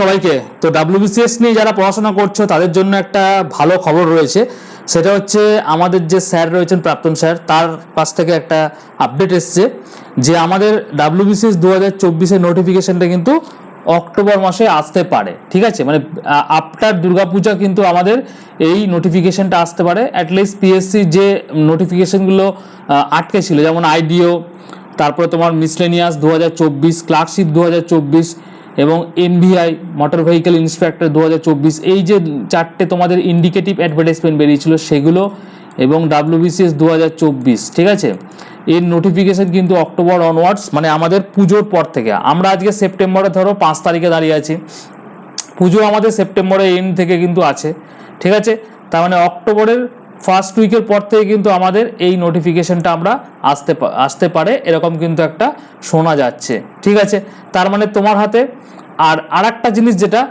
সবাইকে। তো ডাব্লিউবিসিএস নিয়ে যারা পড়াশোনা করছ, তাদের জন্য একটা ভালো খবর রয়েছে। সেটা হচ্ছে আমাদের যে স্যার রয়েছেন প্রাক্তন স্যার, তার কাছ থেকে একটা আপডেট এসছে যে আমাদের ডাব্লিউবিসিএস দু হাজার চব্বিশের নোটিফিকেশনটা কিন্তু অক্টোবর মাসে আসতে পারে। ঠিক আছে? মানে আফটার দুর্গাপূজা কিন্তু আমাদের এই নোটিফিকেশনটা আসতে পারে। অ্যাটলিস্ট পিএসসি যে নোটিফিকেশনগুলো আটকে ছিল, যেমন আইডিও তারপরে তোমার মিসলেনিয়াস দু হাজার চব্বিশ ক্লার্কশিপ দু হাজার চব্বিশ এবং এমভিআই মোটর ভেহিকেল ইন্সপেক্টর দু হাজার চব্বিশ, এই যে চারটে তোমাদের ইন্ডিকেটিভ অ্যাডভার্টাইজমেন্ট বেরিয়েছিল সেগুলো এবং ডাব্লিউবিসিএস দু ঠিক আছে? এর নোটিফিকেশন কিন্তু অক্টোবর অনওয়ার্ডস মানে আমাদের পুজোর পর থেকে। আমরা আজকে সেপ্টেম্বরে ধরো পাঁচ তারিখে দাঁড়িয়ে আছি। পুজো আমাদের সেপ্টেম্বরের এন্ড থেকে কিন্তু আছে, ঠিক আছে? তার মানে অক্টোবরের ফার্স্ট উইকের পর থেকে কিন্তু আমাদের এই নোটিফিকেশনটা আমরা আসতে আসতে পারে। এরকম কিন্তু একটা শোনা যাচ্ছে। ঠিক আছে? তার মানে তোমার হাতে আর আরেকটা জিনিস যেটা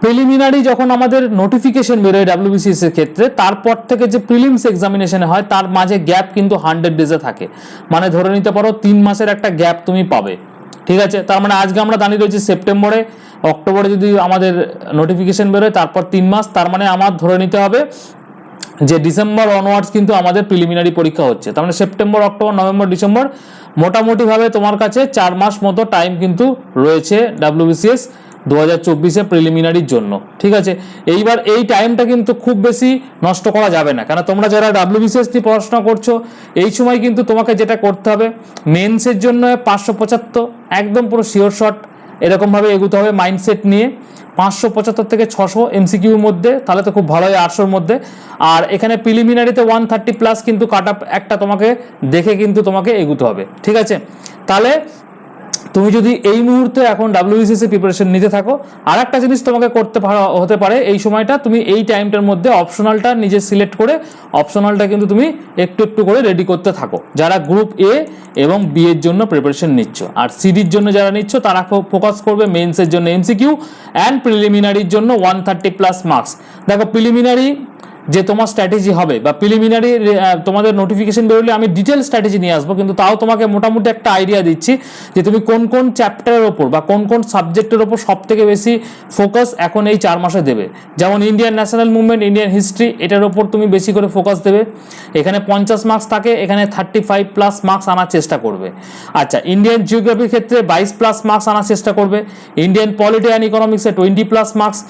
প্রিলিমিনারি যখন আমাদের নোটিফিকেশন বেরোয় ডাব্লিউবিসিএস এর ক্ষেত্রে, তারপর থেকে যে প্রিলিমস এক্সামিনেশন হয়, তার মাঝে গ্যাপ কিন্তু হান্ড্রেড ডেজে থাকে। মানে ধরে নিতে পারো, তিন মাসের একটা গ্যাপ তুমি পাবে। ঠিক আছে? তার মানে আজকে আমরা দাঁড়িয়ে রয়েছি সেপ্টেম্বরে অক্টোবরে যদি আমাদের নোটিফিকেশন বেরোয়, তারপর তিন মাস। তার মানে আমার ধরে নিতে হবে যে ডিসেম্বর অনওয়ার্ডস কিন্তু আমাদের প্রিলিমিনারি পরীক্ষা হচ্ছে। তার মানে সেপ্টেম্বর, অক্টোবর, নভেম্বর, ডিসেম্বর মোটামুটিভাবে তোমার কাছে চার মাস মতো টাইম কিন্তু রয়েছে ডাব্লিউবিসিএস দু হাজার চব্বিশে প্রিলিমিনারির জন্য। ঠিক আছে? এইবার এই টাইমটা কিন্তু খুব বেশি নষ্ট করা যাবে না। কেন? তোমরা যারা ডাব্লিউবিসিএস নিয়ে পড়াশোনা করছ, এই সময় কিন্তু তোমাকে যেটা করতে হবে মেন্সের জন্য পাঁচশো পঁচাত্তর, একদম পুরো শিওর শট এরকমভাবে এগোতে হবে মাইন্ডসেট নিয়ে। পাঁচশো পঁচাত্তর থেকে ছশো এমসিকিউর মধ্যে, তাহলে তো খুব ভালো হয় আটশোর মধ্যে। আর এখানে প্রিলিমিনারিতে ওয়ান থার্টি প্লাস কিন্তু কাট একটা তোমাকে দেখে কিন্তু তোমাকে এগুতে হবে। ঠিক আছে? তাহলে তুমি যদি এই মুহূর্তে এখন ডাব্লিউবিসিএস প্রিপারেশন নিতে থাকো আর একটা জিনিস তোমাকে করতে হতে পারে, এই সময়টা তুমি এই টাইমটার মধ্যে অপশনালটা নিজে সিলেক্ট করে অপশনালটা কিন্তু তুমি একটু একটু করে রেডি করতে থাকো। যারা গ্রুপ এ এবং বি এর জন্য প্রিপারেশন নিচ্ছ, আর সিডির জন্য যারা নিচ্ছ, তারা ফোকাস করবে মেন্সের জন্য এমসিকিউ অ্যান্ড প্রিলিমিনারির জন্য ওয়ান থার্টি প্লাস মার্কস দেখো প্রিলিমিনারি যে তোমার স্ট্র্যাটেজি হবে বা প্রিলিমিনারি তোমাদের নোটিফিকেশন বেরোলে আমি ডিটেল স্ট্র্যাটেজি নিয়ে আসব, কিন্তু তাও তোমাকে মোটামুটি একটা আইডিয়া দিচ্ছি যে তুমি কোন কোন চ্যাপ্টারের ওপর বা কোন কোন সাবজেক্টের ওপর সব থেকে বেশি ফোকাস এখন এই চার মাসে দেবে। যেমন Indian national movement Indian history এটার ওপর তুমি বেশি করে ফোকাস দেবে। এখানে পঞ্চাশ মার্কস থাকে, এখানে থার্টি ফাইভ প্লাস মার্কস আনার চেষ্টা করবে। আচ্ছা ইন্ডিয়ান জিওগ্রাফির ক্ষেত্রে বাইশ প্লাস মার্কস আনার চেষ্টা করবে। ইন্ডিয়ান পলিটি অ্যান্ড ইকোনমিক্সে twenty plus marks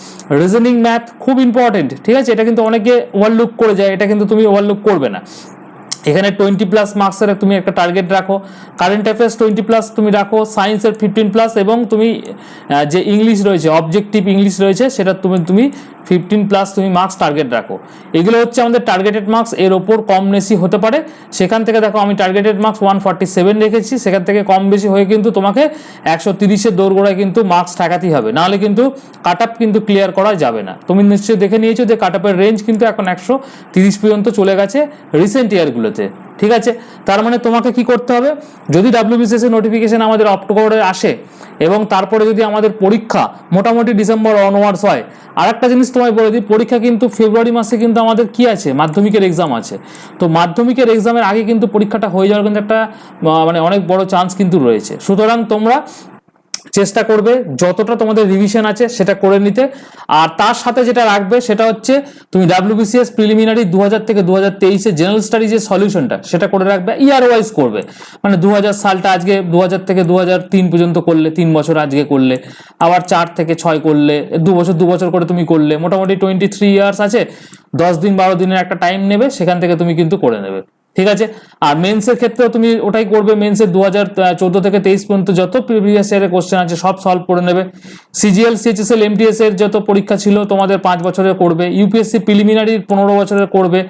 reasoning math খুব ইম্পর্টেন্ট ঠিক আছে? এটা কিন্তু অনেকে ওভারলুক করে যায়, এটা কিন্তু তুমি ওভারলুক করবে না। এখানে টোয়েন্টি প্লাস মার্কসের তুমি একটা টার্গেট রাখো। কারেন্ট অ্যাফেয়ার্স টোয়েন্টি প্লাস তুমি রাখো সায়েন্সের ফিফটিন প্লাস এবং তুমি যে ইংলিশ রয়েছে অবজেক্টিভ ইংলিশ রয়েছে, সেটা তুমি তুমি ফিফটিন প্লাস তুমি মার্কস টার্গেট রাখো। এগুলো হচ্ছে আমাদের টার্গেটেড মার্কস এর ওপর কম বেশি হতে পারে। সেখান থেকে দেখো আমি targeted marks one forty seven রেখেছি, সেখান থেকে কম বেশি হয়ে কিন্তু তোমাকে একশো তিরিশের দৌড়গোড়ায় কিন্তু মার্কস ঠেকাতেই হবে। নাহলে কিন্তু কাট আপ কিন্তু ক্লিয়ার করা যাবে না। তুমি নিশ্চয়ই দেখে নিয়েছো যে কাট আপের রেঞ্জ কিন্তু এখন একশো তিরিশ পর্যন্ত চলে গেছে রিসেন্ট ইয়ারগুলোতে ঠিক আছে? তার মানে তোমাকে কি করতে হবে? যদি ডাব্লিউবিসিএস এর নোটিফিকেশন আমাদের অক্টোবরে আসে এবং তারপরে যদি আমাদের পরীক্ষা মোটামুটি ডিসেম্বর অনওয়ার্ডস হয় আর একটা জিনিস তোমায় বলে দিই, পরীক্ষা কিন্তু ফেব্রুয়ারি মাসে কিন্তু আমাদের কি আছে? মাধ্যমিকের এক্সাম আছে। তো মাধ্যমিকের এক্সামের আগে কিন্তু পরীক্ষাটা হয়ে যাওয়ার কিন্তু একটা মানে অনেক বড় চান্স কিন্তু রয়েছে। সুতরাং তোমরা চেষ্টা করবে, যতটা তোমাদের রিভিশন আছে সেটা করে নিতে। আর তার সাথে যেটা রাখবে সেটা হচ্ছে, তুমি ডাব্লিউবিসিএস প্রিলিমিনারি দু হাজার থেকে দু হাজার তেইশে জেনারেল স্টাডি যে সলিউশনটা সেটা করে রাখবে ইয়ার ওয়াইজ করবে। মানে দু হাজার সালটা আজকে দু হাজার থেকে দু তিন পর্যন্ত করলে, তিন বছর আজকে করলে, আবার চার থেকে ছয় করলে, দু বছর দু বছর করে তুমি করলে, মোটামুটি টোয়েন্টি থ্রি ইয়ার্স আছে, দশ দিন, বারো দিনের একটা টাইম নেবে, সেখান থেকে তুমি কিন্তু করে নেবে। ঠিক আছে? আর মেন্সের ক্ষেত্রেও তুমি ওটাই করবে মেন্সের দু হাজার চোদ্দ থেকে তেইশ পর্যন্ত যত প্রিভিয়াস ইয়ারের কোশ্চেন আছে, সব সলভ করে নেবে। সিজিএল সিএচএসএল এমটিএস এর যত পরীক্ষা ছিল, তোমাদের পাঁচ বছরের করবে। ইউপিএসসি প্রিলিমিনারি পনেরো বছরের করবে।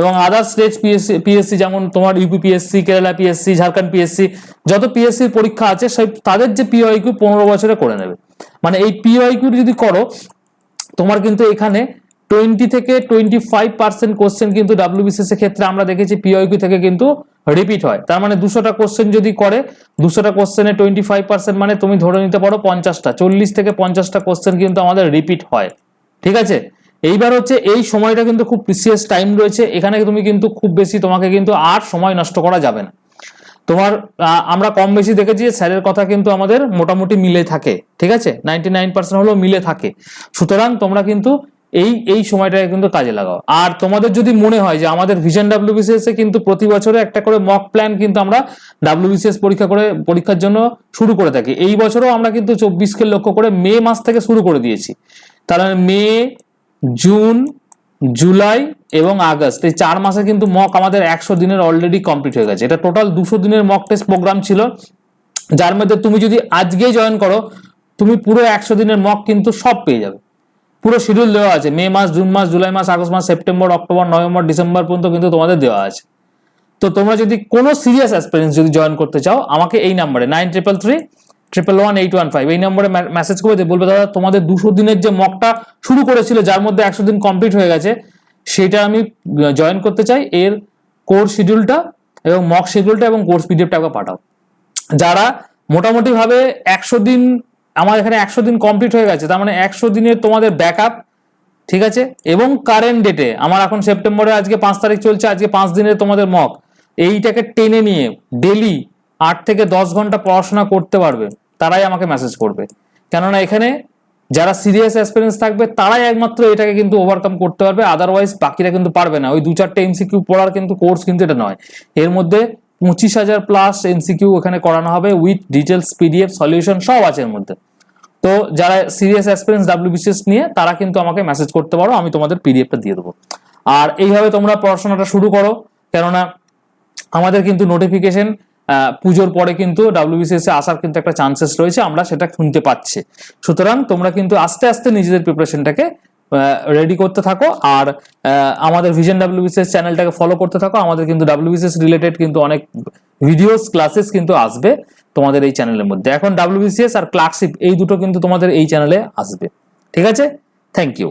এবং আদার স্টেট পিএসসি পিএসসি যেমন তোমার UP PSC Kerala PSC Jharkhand PSC যত পিএসসির পরীক্ষা আছে সেই তাদের যে পিওআইকিউ পনেরো বছরে করে নেবে। মানে এই পিওআইকিউ যদি করো, তোমার কিন্তু এখানে টোয়েন্টি থেকে টোয়েন্টি ফাইভ পার্সেন্ট কোশ্চেন কিন্তু ডাব্লিউবিসিএস এর ক্ষেত্রে আমরা দেখেছি পিওইকিউ থেকে কিন্তু রিপিট হয়। তার মানে দুশোটা কোশ্চেন যদি করে, দুশোটা কোশ্চেনে টোয়েন্টি ফাইভ পার্সেন্ট মানে তুমি ধরে নিতে পারো পঞ্চাশটা। চল্লিশ থেকে পঞ্চাশটা কোশ্চেন কিন্তু আমাদের রিপিট হয়। ঠিক আছে? এইবার হচ্ছে এই সময়টা কিন্তু খুব প্রিসিয়াস টাইম রয়েছে। এখানে তুমি কিন্তু খুব বেশি তোমাকে কিন্তু আর সময় নষ্ট করা যাবে না। তোমার আমরা কম বেশি দেখেছি স্যারের কথা কিন্তু আমাদের মোটামুটি মিলে থাকে। ঠিক আছে? নাইনটি নাইন পার্সেন্ট হলেও মিলে থাকে। সুতরাং তোমরা কিন্তু এই এই সময়টাকে কিন্তু কাজে লাগাও। আর তোমাদের যদি মনে হয় যে আমাদের ভিশন ডাব্লিউবিসিএস এ কিন্তু প্রতি বছরে একটা করে মক প্ল্যান কিন্তু আমরা ডাব্লিউবিসিএস পরীক্ষা করে, পরীক্ষার জন্য শুরু করে থাকি। এই বছরও আমরা কিন্তু চব্বিশকে লক্ষ্য করে মে মাস থেকে শুরু করে দিয়েছি। তাহলে মে, জুন, জুলাই এবং আগস্ট এই চার মাসে কিন্তু মক আমাদের একশো দিনের অলরেডি কমপ্লিট হয়ে গেছে। এটা টোটাল দুশো দিনের মক টেস্ট প্রোগ্রাম ছিল। যার মধ্যে তুমি যদি আজকেই জয়েন করো, তুমি পুরো একশো দিনের মক কিন্তু সব পেয়ে যাবে। পুরো শিডিউল দেওয়া আছে। মে মাস, জুন মাস, জুলাই মাস, আগস্ট মাস, সেপ্টেম্বর, অক্টোবর, নভেম্বর, ডিসেম্বর পর্যন্ত কিন্তু তোমাদের দেওয়া আছে। তো তোমরা যদি কোনো সিরিয়াস অ্যাসপিরেন্স যদি জয়েন করতে চাও, আমাকে এই নাম্বারে nine triple three triple one eight one five এই নম্বরে মেসেজ করে দিয়ে বলবে, দাদা, তোমাদের দুশো দিনের যে মকটা শুরু করেছিল, যার মধ্যে একশো দিন কমপ্লিট হয়ে গেছে, সেটা আমি জয়েন করতে চাই। এর কোর্স শিডিউলটা এবং মক শিডিউলটা এবং কোর্স পিডিএফটা আমাকে পাঠাও। যারা মোটামুটিভাবে একশো দিন আমার এখানে একশো দিন কমপ্লিট হয়ে গেছে, তার মানে একশো দিনের তোমাদের ব্যাকআপ ঠিক আছে? এবং কারেন্ট ডেটে আমার এখন সেপ্টেম্বরে আজকে পাঁচ তারিখ চলছে, আজকে পাঁচ দিনের তোমাদের মক এইটাকে টেনে নিয়ে ডেলি আট থেকে দশ ঘণ্টা পড়াশোনা করতে পারবে, তারাই আমাকে মেসেজ করবে। কেননা এখানে যারা সিরিয়াস এক্সপিরিয়েন্স থাকবে, তারাই একমাত্র এটাকে কিন্তু ওভারকাম করতে পারবে আদারওয়াইজ বাকিরা কিন্তু পারবে না। ওই দু চারটে এমসিকিউ পড়ার কিন্তু কোর্স কিন্তু এটা নয়। এর মধ্যে পঁচিশ হাজার প্লাস এমসিকিউ এখানে করানো হবে উইথ ডিটেলস পিডিএফ সলিউশন সব আছে এর মধ্যে। তো যারা সিরিয়াস এক্সপিরিয়েন্স ডাব্লিউবিসিএস নিয়ে, তারা কিন্তু আমাকে মেসেজ করতে পারো, আমি তোমাদের পিডিএফটা দিয়ে দেবো। আর এইভাবে তোমরা পড়াশোনাটা শুরু করো, কেননা আমাদের কিন্তু নোটিফিকেশন পুজোর পরে কিন্তু ডাব্লিউবিসিএস এ আসার কিন্তু একটা চান্সেস রয়েছে, আমরা সেটা শুনতে পাচ্ছি। সুতরাং তোমরা কিন্তু আস্তে আস্তে নিজেদের প্রিপারেশনটাকে রেডি করতে থাকো। আর আমাদের ভিশন ডাব্লিউবিসিএস চ্যানেলটাকে ফলো করতে থাকো। আমাদের কিন্তু ডাব্লিউবিসিএস রিলেটেড কিন্তু অনেক ভিডিওস ক্লাসেস কিন্তু আসবে তোমাদের এই চ্যানেলের মধ্যে। এখন ডাব্লিউবিসিএস আর ক্লার্কশিপ এই দুটো কিন্তু তোমাদের এই চ্যানেলে আসবে। ঠিক আছে? Thank you